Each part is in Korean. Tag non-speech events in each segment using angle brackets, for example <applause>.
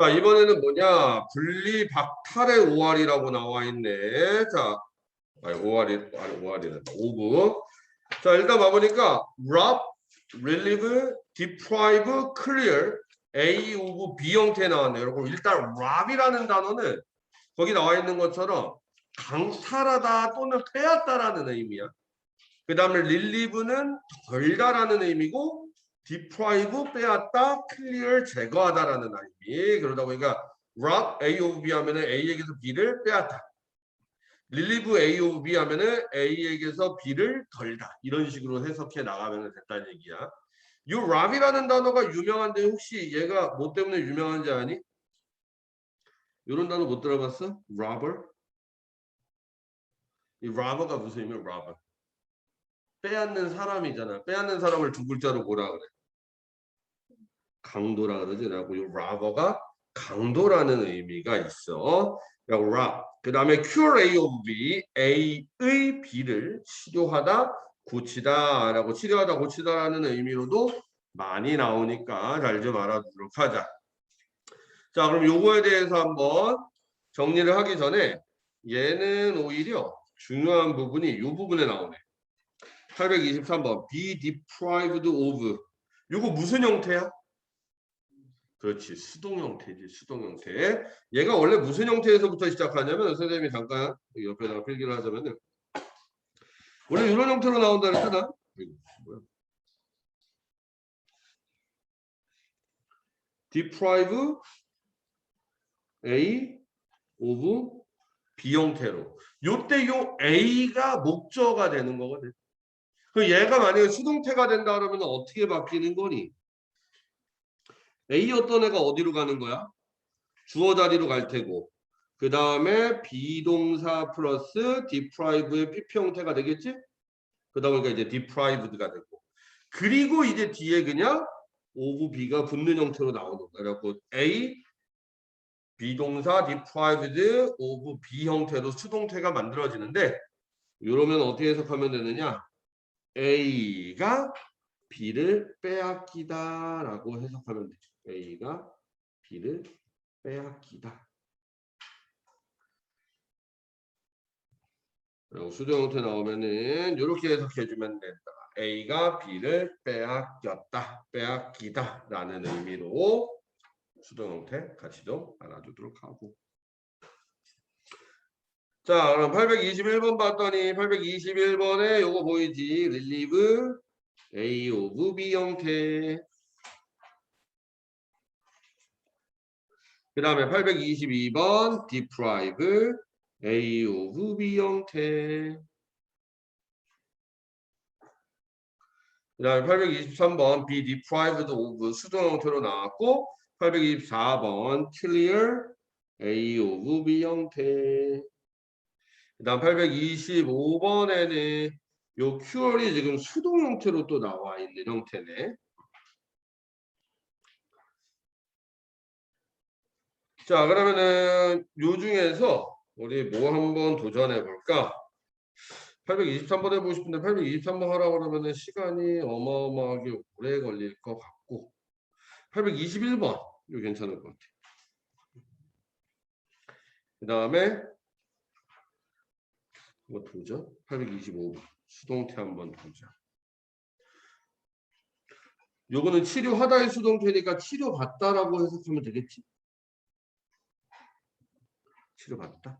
자, 이번에는 뭐냐? 분리 박탈의 5할이라고 나와 있네. 자, 아니, 5할이, 아니, 5할이는 5부. 자, 일단 봐보니까 rob, relieve, deprive, clear, A 오브 B 형태 나왔네요. 여러분, 일단 rob이라는 단어는 거기 나와 있는 것처럼 강탈하다 또는 빼앗다라는 의미야. 그 다음에 relieve는 덜다라는 의미고 deprive 빼앗다, clear 제거하다라는 의미. 그러다 보니까 rob A of B 하면은 A에게서 B를 빼앗다. relieve A of B 하면은 A에게서 B를 덜다. 이런 식으로 해석해 나가면 됐다는 얘기야. 이 rob이라는 단어가 유명한데 혹시 얘가 뭐 때문에 유명한지 아니? 이런 단어 못 들어봤어? robber? 이 robber가 무슨 의미야? robber. 빼앗는 사람이잖아. 빼앗는 사람을 두 글자로 뭐라 그래? 강도라 그러지. 라고 이 robber가 강도라는 의미가 있어. 그 다음에 cure A of B, A의 B를 치료하다, 고치다 라고 치료하다, 고치다라는 의미로도 많이 나오니까 잘 좀 알아두도록 하자. 자, 그럼 요거에 대해서 한번 정리를 하기 전에 얘는 오히려 중요한 부분이 이 부분에 나오네. 823번 be deprived of 요거 무슨 형태야? 그렇지. 수동 형태지 수동 형태. 얘가 원래 무슨 형태에서부터 시작하냐면 선생님이 잠깐 옆에다가 필기를 하자면은 원래 이런 형태로 나온다 그랬잖아 deprive A of B 형태로. 요때 요 A가 목적어가 되는 거거든. 그 얘가 만약에 수동태가 된다 그러면 어떻게 바뀌는 거니? A였던 애가 어디로 가는 거야? 주어 자리로 갈 테고 그 다음에 비동사 플러스 deprive의 PP 형태가 되겠지? 그러다 보니까 이제 deprived가 되고 그리고 이제 뒤에 그냥 of B가 붙는 형태로 나오는 거야. 그래갖고 A 비동사 deprived of B 형태로 수동태가 만들어지는데 이러면 어떻게 해석하면 되느냐? A가 B를 빼앗기다라고 해석하면 되죠. A가 B를 빼앗기다. 수동 형태 나오면은 이렇게 해석해주면 된다. A가 B를 빼앗겼다, 빼앗기다라는 의미로 수동 형태 같이 좀 알아두도록 하고. 자, 그럼 821번 봤더니 821번에 요거 보이지? relieve A of B 형태. 그 다음에 822번 deprive A of B 형태. 그 다음에 823번 be deprived of 수동 형태로 나왔고 824번 clear A of B 형태. 그 다음 825번에는 요 cure이 지금 수동 형태로 또 나와 있는 형태네. 자 그러면은 요 중에서 우리 뭐 한번 도전해 볼까? 823번 해보고 싶은데 823번 하라고 그러면은 시간이 어마어마하게 오래 걸릴 것 같고 821번 이거 괜찮을 것 같아. 그 다음에 뭐 도전? 825번 수동태 한번 도전. 요거는 치료하다의 수동태니까 치료받다라고 해석하면 되겠지? 치료받다.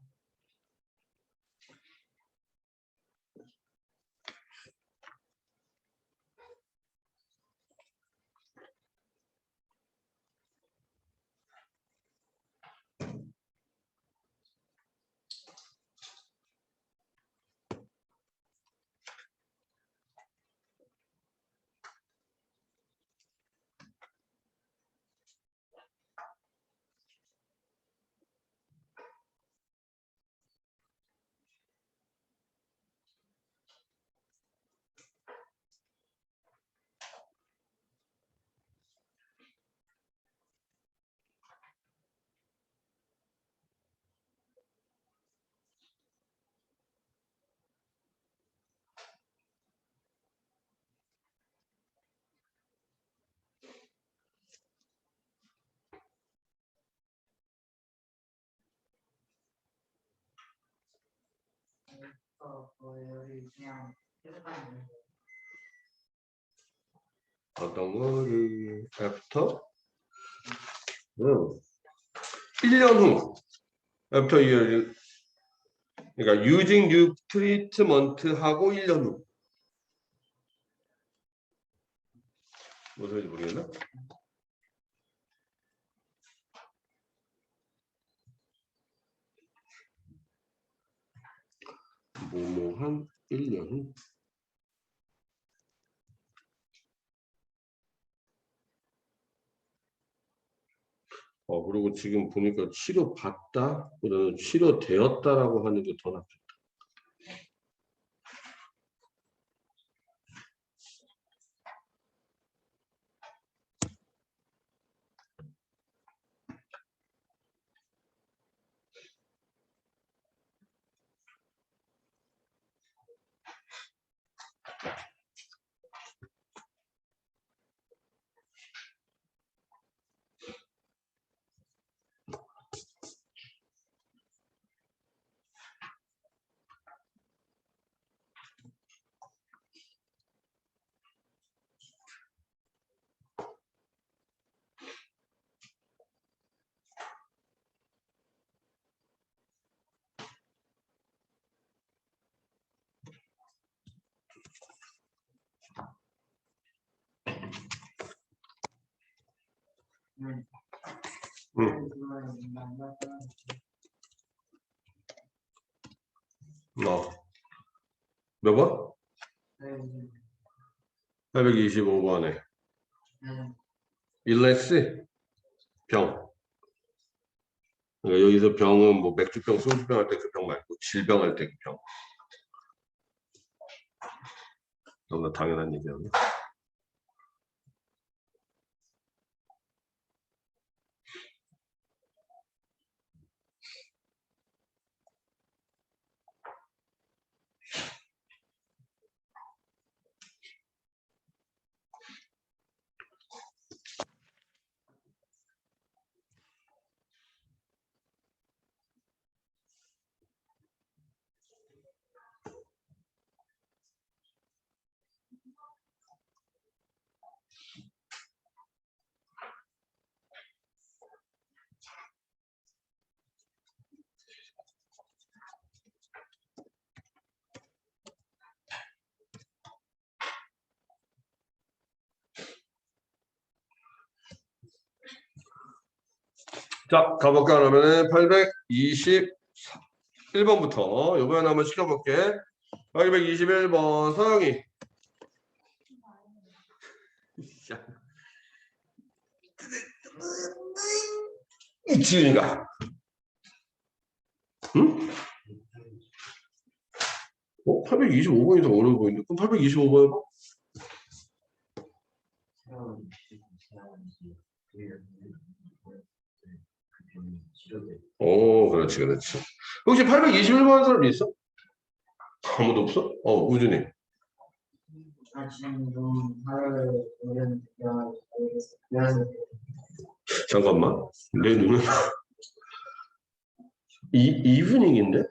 어, 거를 after 응. 1년 후 after year 그러니까 using new 하고 1년 후 무슨 소리인지 모르겠나? 뭐뭐한 1년 후. 어, 그리고 지금 보니까 치료 받다, 그러면 치료 되었다라고 하는 게 더 낫겠 응. 만났던 어. 몇 번? 그, 825번에. 음, 일레스 병. 그러니까 여기서 병은 뭐 맥주병, 소주병 할 때 그 병 말고 질병 할 때 그 병. 너무나 당연한 얘기하네. 자, 가볼까 그러면은 821번부터 요번에 한번 시켜볼게. 821번 서영이. 이 지은이가. 응? 어? 825번이 더 어려워 보이는데. 그럼 825번 해봐. 새로운 새로운 그 치료돼. 오, 그렇지, 그렇지. 혹시 821번 하는 사람 있어? 아무도 없어? 어, 그래서 잠깐만. 내 눈은 이 이브닝인데?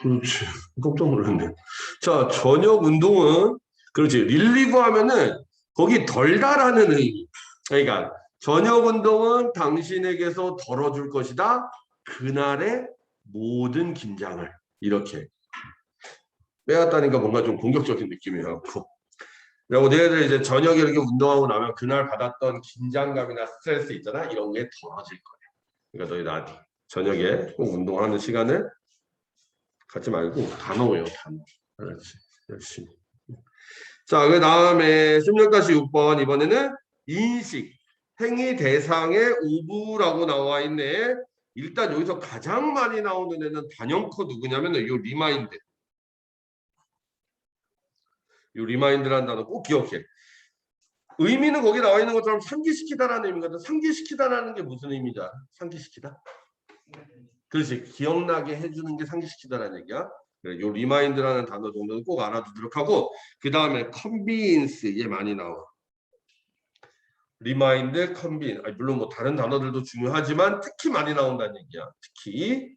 그렇지. 깜짝 놀랐네. 자, 저녁 운동은 그렇지. 릴리브 하면은 거기 덜다라는 의미. 그러니까 저녁 운동은 당신에게서 덜어줄 것이다. 그날의 모든 긴장을 이렇게 빼앗다니까 뭔가 좀 공격적인 느낌이었고. 그리고 너희들 이제 저녁에 이렇게 운동하고 나면 그날 받았던 긴장감이나 스트레스 있잖아. 이런 게 덜어질 거야. 그러니까 너희 나한테 저녁에 꼭 운동하는 시간을 갖지 말고 단어 외워 단어. 그렇지. 열심히. 자, 그 다음에 16-6번 이번에는 인식, 행위 대상의 오부라고 나와 있네. 일단 여기서 가장 많이 나오는 애는 단연코 누구냐면 이 리마인드. 이 리마인드라는 단어 꼭 기억해. 의미는 거기 나와 있는 것처럼 상기시키다라는 의미거든. 상기시키다라는 게 무슨 알아? 상기시키다. 그렇지. 기억나게 해주는 게 상기시키다라는 얘기야. 그래, 요 리마인드라는 단어 정도는 꼭 알아두도록 하고 그 다음에 컨비인스 이게 많이 나와. 리마인드, 컨빈. 물론 뭐 다른 단어들도 중요하지만 특히 많이 나온다는 얘기야. 특히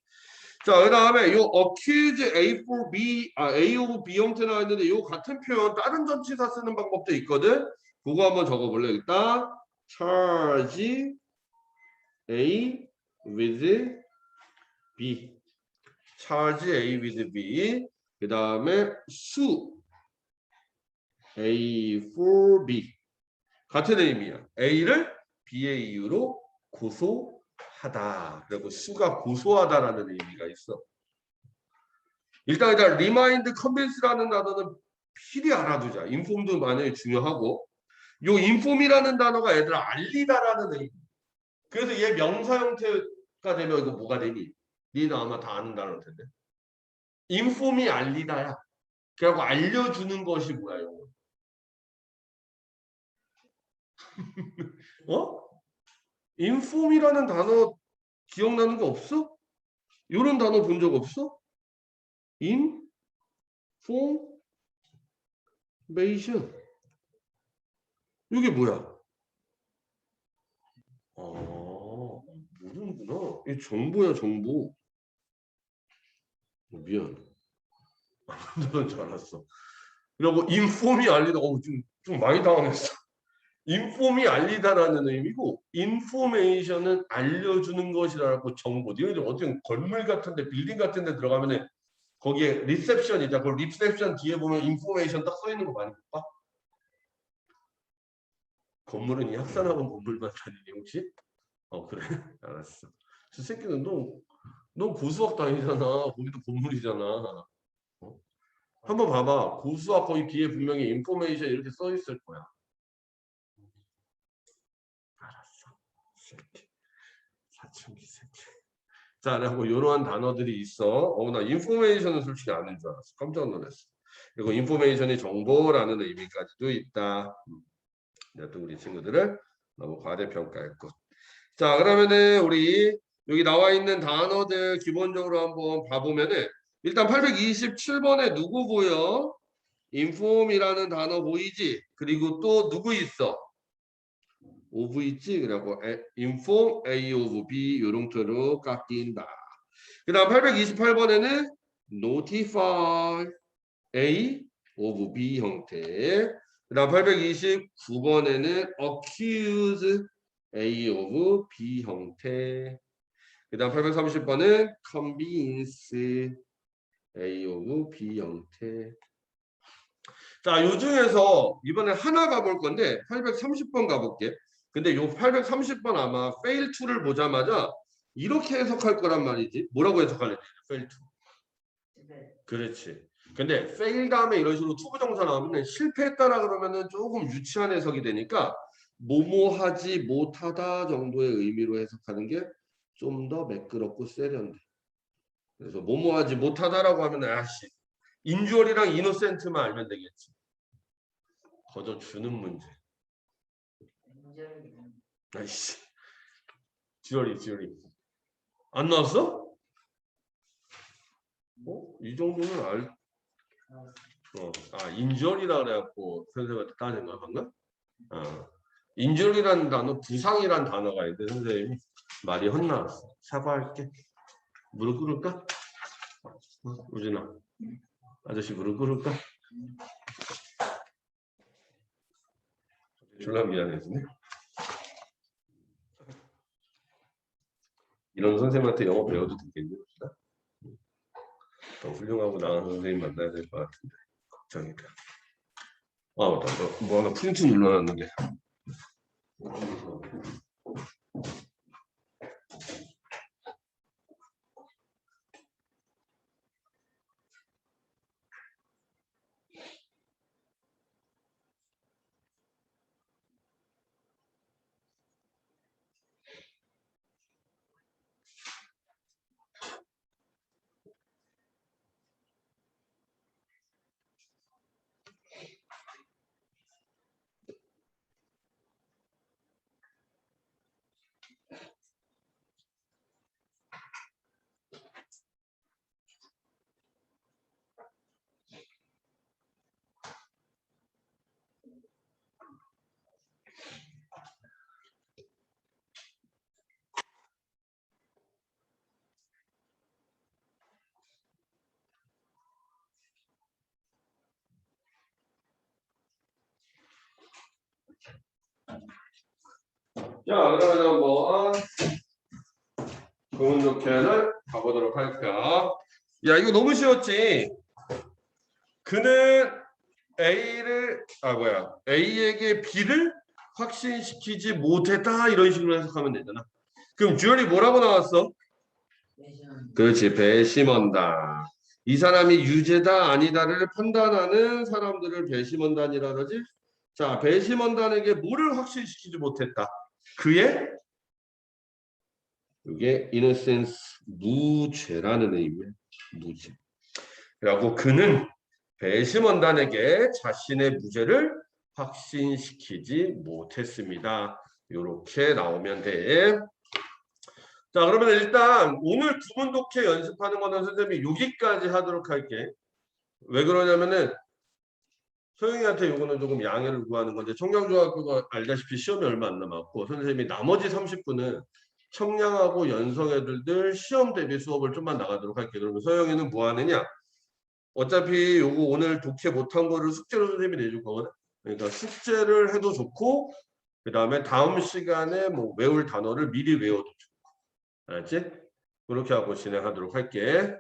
자, 그 다음에 요 accuse A for B, 아, A of B 형태 나와 있는데 요 같은 표현 다른 전치사 쓰는 방법도 있거든. 그거 한번 적어 볼래? 일단 charge A with B. charge A with B. 그 다음에 sue A for B. 같은 의미야. A를 B의 이유로 고소하다. 그리고 수가 고소하다라는 의미가 있어. 일단 일단 remind, convince라는 단어는 필히 알아두자. inform도 만약에 중요하고 요 inform이라는 단어가 얘들을 알리다라는 의미. 그래서 얘 명사 형태가 되면 이거 뭐가 되니? 니는 아마 다 아는 단어일 텐데. inform이 알리다야. 그래갖고 알려주는 것이 뭐야, 이거. <laughs> 어? inform이라는 단어 기억나는 거 없어? 이런 단어 본 적 없어? information. 이게 뭐야? 아, 모르는구나. 이 정보야, 정보. 어, 미안. <laughs> 너는 줄 알았어. 그리고 인폼이 알리다, 어, 좀, 좀 많이 당황했어. 인폼이 알리다라는 의미고, 인포메이션은 알려주는 것이라고 정보. 이런 어떤 건물 같은데, 빌딩 같은데 들어가면은 거기에 리셉션 있잖아. 그 리셉션 뒤에 보면 인포메이션 딱 써 있는 거 많이 못 봐? 건물은 이 학산학원 건물만 다니니 혹시? 어 그래? <laughs> 알았어. 저 새끼는 너, 너 고수학 다니잖아. 거기도 건물이잖아. 어? 한번 봐봐. 고수학 거기 뒤에 분명히 인포메이션 이렇게 써 있을 거야. 알았어. 새끼. 사춘기 새끼. 자, 그리고 이러한 단어들이 있어. 어, 나 인포메이션은 솔직히 아는 줄 알았어. 깜짝 놀랐어. 그리고 인포메이션이 정보라는 의미까지도 있다. 음. 또 우리 친구들을 너무 과대평가했고. 자, 그러면은 우리 여기 나와 있는 단어들 기본적으로 한번 봐보면은 일단 827번에 누구 보여? inform이라는 단어 보이지? 그리고 또 누구 있어? Of 있지? A- inform A of B 요런 표로 깎인다. 그 다음 828번에는 notify A of B 형태. 그 다음 829번에는 accuse A of B 형태. 그 다음 830번은 convince A of B 형태. 자, 요 중에서 이번에 하나 가볼 건데 830번 가볼게. 근데 요 830번 아마 fail to를 보자마자 이렇게 해석할 거란 말이지. 뭐라고 해석할래? fail to. 네. 그렇지. 근데 fail 다음에 이런 식으로 투부 정사 나오면 실패했다라 그러면은 조금 유치한 해석이 되니까 뭐뭐 하지 못하다 정도의 의미로 해석하는 게 좀 더 매끄럽고 세련돼. 그래서 뭐뭐 하지 못하다라고 하면 아씨 인주얼이랑 이노센트만 알면 되겠지. 거저 주는 문제. 인절이 아이씨. 지얼이 지얼이. 안 나왔어? 어? 이 정도는 알. 어. 아 인주얼이라 그래갖고 선생님한테 따진 거 방금? 어. 인주얼이라는 단어, 부상이란 단어가 있는데 선생님이 말이 헛나왔어. 사과할게. 무릎 꿇을까? 어, 우진아. 아저씨 무릎 꿇을까? 졸라 미안해지네. 이런 선생님한테 영어 배워도? 우진아? 더 훌륭하고 나은 선생님 만나야 될 것 같은데 걱정이다. 아 맞다. 뭐, 뭐 하나 프린트 눌러놨는데. 자, 그러면 한번 좋은 좋게를 가보도록 할까. 야, 이거 너무 쉬웠지? 그는 A를, 아, 뭐야, A에게 B를 확신시키지 못했다. 이런 식으로 해석하면 되잖아. 그럼 주얼이 뭐라고 나왔어? 그렇지, 배심원다. 이 사람이 유죄다, 아니다를 판단하는 사람들을 배심원단이라 그러지? 자, 배심원단에게 뭐를 확신시키지 못했다? 그의 이게 innocence 무죄라는 의미야. 무죄. 그리고 그는 배심원단에게 자신의 무죄를 확신시키지 못했습니다. 이렇게 나오면 돼. 자, 그러면 일단 오늘 구문 독해 연습하는 거는 선생님이 여기까지 하도록 할게. 왜 그러냐면은 소영이한테 요거는 조금 양해를 구하는 건데 청량중학교가 알다시피 시험이 얼마 안 남았고 선생님이 나머지 30분은 청량하고 연성 애들들 시험 대비 수업을 좀만 나가도록 할게. 그러면 소영이는 뭐 하느냐? 어차피 요거 오늘 독해 못한 거를 숙제로 선생님이 내줄 거거든. 그러니까 숙제를 해도 좋고 그 다음에 다음 시간에 뭐 외울 단어를 미리 외워도 좋고. 알았지? 그렇게 하고 진행하도록 할게.